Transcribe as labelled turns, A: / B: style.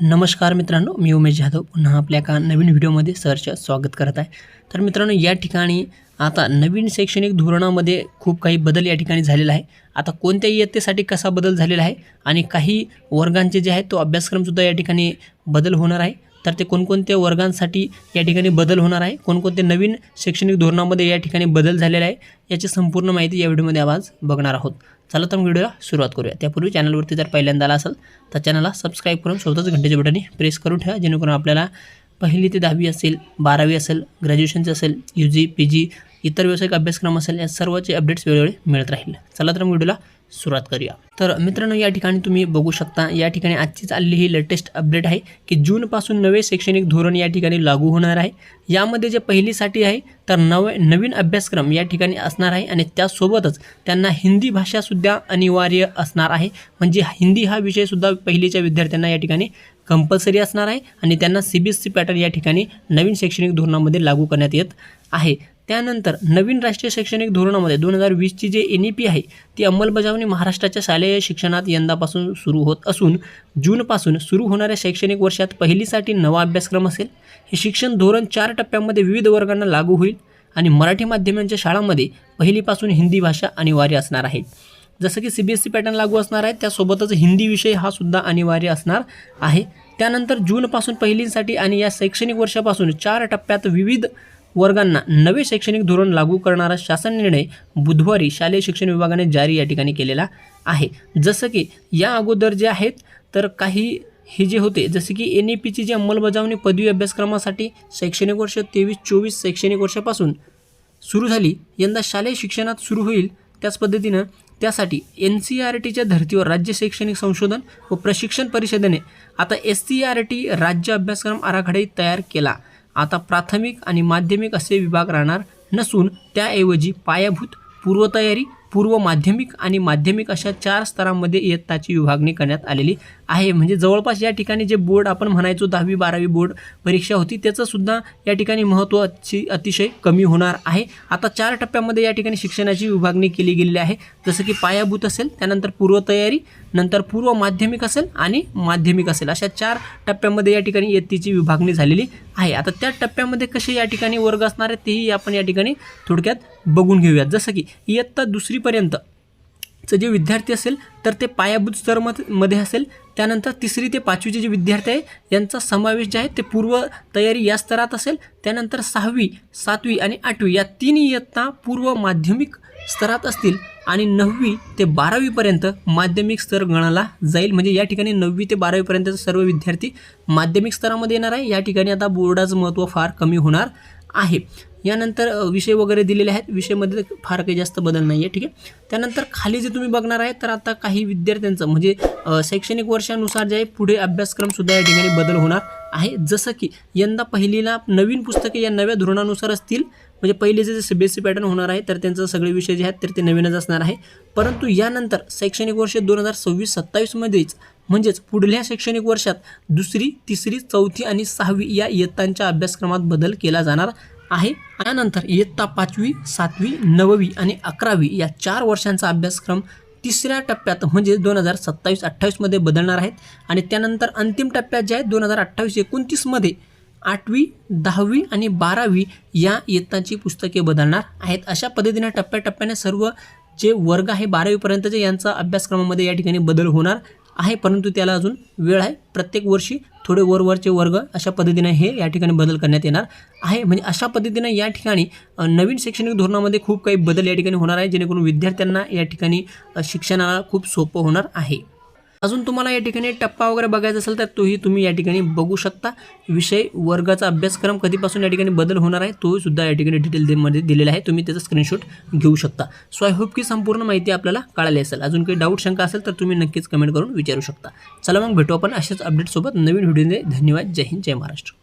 A: नमस्कार मित्रांनो मी उमेश जाधव. पुन्हा आपल्या एका नवीन व्हिडिओमध्ये सरचं स्वागत करत आहे. तर मित्रांनो या ठिकाणी आता नवीन शैक्षणिक धोरणामध्ये खूप काही बदल या ठिकाणी झालेला आहे. आता कोणत्या इयत्तेसाठी कसा बदल झालेला आहे आणि काही वर्गांचे जे आहेत तो अभ्यासक्रमसुद्धा या ठिकाणी बदल होणार आहे. तर ते कोणकोणत्या वर्गांसाठी या ठिकाणी बदल होणार आहे? कोणकोणते नवीन शैक्षणिक धोरणामध्ये या ठिकाणी बदल झालेला आहे? याची संपूर्ण माहिती या व्हिडिओमध्ये आवाज बघणार आहोत. चला तर व्हिडिओला सुरुवात करूया. त्यापूर्वी चॅनलवरती जर पहिल्यांदा आला असेल तर चॅनलला सबस्क्राईब करून स्वतःच घंटेच्या बटणे प्रेस करून ठेवा जेणेकरून आपल्याला पहिली ते दहावी असेल बारावी असेल ग्रॅज्युएशनचं असेल यू जी पी जी इतर व्यावसायिक अभ्यासक्रम असेल या सर्वचे अपडेट्स वेळोवेळी मिळत राहील. चला तर व्हिडिओला सुरुवात करूया. तर मित्रांनो या ठिकाणी तुम्ही बघू शकता या ठिकाणी आजचीच आलेली ही लेटेस्ट अपडेट आहे की जूनपासून नवे शैक्षणिक धोरण या ठिकाणी लागू होणार आहे. यामध्ये जे पहिलीसाठी आहे तर नवे नवीन अभ्यासक्रम या ठिकाणी असणार आहे आणि त्यासोबतच त्यांना हिंदी भाषासुद्धा अनिवार्य असणार आहे. म्हणजे हिंदी हा विषयसुद्धा पहिलीच्या विद्यार्थ्यांना या ठिकाणी कंपल्सरी असणार आहे आणि त्यांना C B S C pattern या ठिकाणी नवीन शैक्षणिक धोरणामध्ये लागू करण्यात येत आहे. त्यानंतर नवीन राष्ट्रीय शैक्षणिक धोरणामध्ये दोन हजार वीसची जे एन ई पी आहे ती अंमलबजावणी महाराष्ट्राच्या शालेय शिक्षणात यंदापासून सुरू होत असून जूनपासून सुरू होणाऱ्या शैक्षणिक वर्षात पहिलीसाठी नवा अभ्यासक्रम असेल. हे शिक्षण धोरण चार टप्प्यामध्ये विविध वर्गांना लागू होईल आणि मराठी माध्यमांच्या शाळांमध्ये पहिलीपासून हिंदी भाषा अनिवार्य असणार आहे. जसं की C B S C pattern लागू असणार आहे त्यासोबतच हिंदी विषय हा सुद्धा अनिवार्य असणार आहे. त्यानंतर जूनपासून पहिलींसाठी आणि या शैक्षणिक वर्षापासून चार टप्प्यात विविध वर्गांना नवे शैक्षणिक धोरण लागू करणारा शासन निर्णय बुधवारी शालेय शिक्षण विभागाने जारी या ठिकाणी केलेला आहे. जसं की या अगोदर जे आहेत तर काही हे जे होते जसे की एन ई पीची जी अंमलबजावणी पदवी अभ्यासक्रमासाठी शैक्षणिक वर्ष तेवीस चोवीस शैक्षणिक वर्षापासून सुरू झाली यंदा शालेय शिक्षणात सुरू होईल. त्याच पद्धतीनं त्यासाठी एन सी आर टीच्या धर्तीवर राज्य शैक्षणिक संशोधन व प्रशिक्षण परिषदेने आता एस सी आर टी राज्य अभ्यासक्रम आराखडाही तयार केला. आता प्राथमिक आणि माध्यमिक असे विभाग राहणार नसून त्याऐवजी पायाभूत पूर्वतयारी पूर्व माध्यमिक आणि माध्यमिक अशा चार स्तरांमध्ये इयत्ताची विभागणी करण्यात आलेली आहे. म्हणजे जवळपास या ठिकाणी जे बोर्ड आपण म्हणायचो दहावी बारावी बोर्ड परीक्षा होती त्याचंसुद्धा या ठिकाणी महत्त्वाची अतिशय कमी होणार आहे. आता चार टप्प्यामध्ये या ठिकाणी शिक्षणाची विभागणी केली गेलेली आहे. जसं की पायाभूत असेल त्यानंतर पूर्वतयारी नंतर पूर्व माध्यमिक असेल आणि माध्यमिक असेल. अशा चार टप्प्यामध्ये या ठिकाणी इयत्तेची विभागणी झालेली आहे. आता त्या टप्प्यामध्ये कसे या ठिकाणी वर्ग असणार आहेत तेही आपण या ठिकाणी थोडक्यात बघून घेऊयात. जसं की इयत्ता दुसरीपर्यंत चं जे विद्यार्थी असेल तर ते पायाभूत स्तरमध्ये मध्ये असेल. त्यानंतर तिसरी ते पाचवीचे जे विद्यार्थी आहे यांचा समावेश जे आहे ते पूर्व तयारी या स्तरात असेल. त्यानंतर सहावी सातवी आणि आठवी या तीन इयत्ता पूर्व माध्यमिक स्तरात असतील आणि नववी ते बारावीपर्यंत माध्यमिक स्तर गणाला जाईल. म्हणजे या ठिकाणी नववी ते बारावीपर्यंत सर्व विद्यार्थी माध्यमिक स्तरामध्ये येणार आहे. या ठिकाणी आता बोर्डाचं महत्त्व फार कमी होणार. आहे. यानंतर विषय वगैरे दिलेले आहेत. विषयमध्ये फार काही जास्त बदल नाही आहे ठीक आहे? त्यानंतर खाली जे तुम्ही बघणार आहे तर आता काही विद्यार्थ्यांचं म्हणजे शैक्षणिक वर्षानुसार जे आहे पुढे अभ्यासक्रमसुद्धा या ठिकाणी बदल होणार आहे. जसं की यंदा पहिलीला नवीन पुस्तके या नव्या धोरणानुसार असतील. म्हणजे पहिले जे C B S C pattern होणार आहे तर त्यांचं सगळे विषय जे आहेत तर ते नवीनच असणार आहे. परंतु यानंतर शैक्षणिक वर्ष दोन हजार सव्वीस सत्तावीसमध्येच म्हणजेच पुढल्या शैक्षणिक वर्षात दुसरी तिसरी चौथी आणि सहावी या इयत्तांच्या अभ्यासक्रमात बदल केला जाणार आहे. त्यानंतर इयत्ता पाचवी सातवी नववी आणि अकरावी या चार वर्षांचा अभ्यासक्रम तिसऱ्या टप्प्यात म्हणजे दोन हजार सत्तावीस अठ्ठावीसमध्ये बदलणार आहेत. आणि त्यानंतर अंतिम टप्प्यात जे आहेत दोन हजार अठ्ठावीस एकोणतीसमध्ये आठवी दहावी आणि बारावी या इयत्तांची पुस्तके बदलणार आहेत. अशा पद्धतीने टप्प्याटप्प्याने सर्व जे वर्ग आहे बारावीपर्यंतचे यांचा अभ्यासक्रमामध्ये या ठिकाणी बदल होणार आहे परंतु त्याला अजून वेळ आहे. प्रत्येक वर्षी थोडे वरवरचे वर्ग अशा पद्धतीने हे या ठिकाणी बदल करण्यात येणार आहे. म्हणजे अशा पद्धतीने या ठिकाणी नवीन शैक्षणिक धोरणामध्ये खूप काही बदल या ठिकाणी होणार आहे जेणेकरून विद्यार्थ्यांना या ठिकाणी शिक्षणाला खूप सोपं होणार आहे. अजून तुम्हाला या ठिकाणी टप्पा वगैरे बघायचा असेल तर तोही तुम्ही या ठिकाणी बघू शकता. विषय वर्गाचा अभ्यासक्रम कधीपासून या ठिकाणी बदल होणार आहे तोही सुद्धा या ठिकाणी डिटेलमध्ये दिलेला आहे. तुम्ही त्याचा स्क्रीनशॉट घेऊ शकता. सो आय होप की संपूर्ण माहिती आपल्याला कळाली असेल. अजून काही डाऊट शंका असेल तर तुम्ही नक्कीच कमेंट करून विचारू शकता. चला मग भेटू आपण अशाच अपडेटसोबत नवीन व्हिडिओने धन्यवाद. जय हिंद. जय महाराष्ट्र.